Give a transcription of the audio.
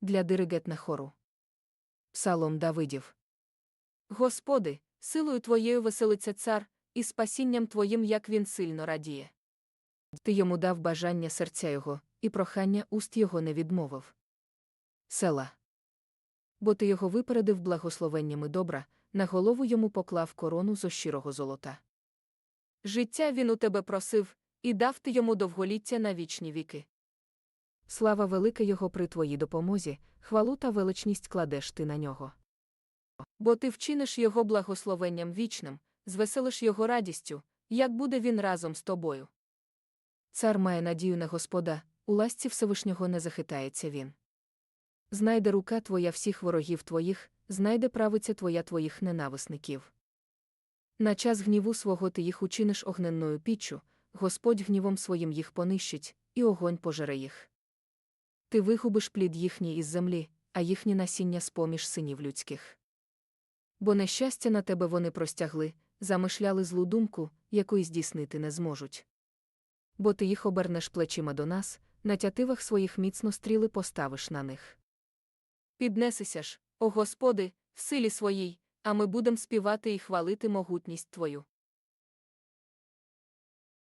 для диригетна хору. Псалом Давидів. Господи, силою Твоєю веселиться цар, і спасінням Твоїм як він сильно радіє. Ти йому дав бажання серця його, і прохання уст його не відмовив. Села. Бо ти його випередив благословеннями добра, на голову йому поклав корону зо щирого золота. Життя він у тебе просив, і дав ти йому довголіття на вічні віки. Слава велика його при твоїй допомозі, хвалу та величність кладеш ти на нього. Бо ти вчиниш його благословенням вічним, звеселиш його радістю, як буде він разом з тобою. Цар має надію на Господа, у ласці Всевишнього не захитається він. Знайде рука твоя всіх ворогів твоїх, знайде правиця твоя твоїх ненависників. На час гніву свого ти їх учиниш огненною піччю, Господь гнівом своїм їх понищить, і огонь пожере їх. Ти вигубиш плід їхній із землі, а їхнє насіння з-поміж синів людських. Бо нещастя на тебе вони простягли, замишляли злу думку, якої здійснити не зможуть. Бо ти їх обернеш плечима до нас, на тятивах своїх міцно стріли поставиш на них. Піднесися ж, о Господи, в силі своїй, а ми будем співати і хвалити могутність Твою.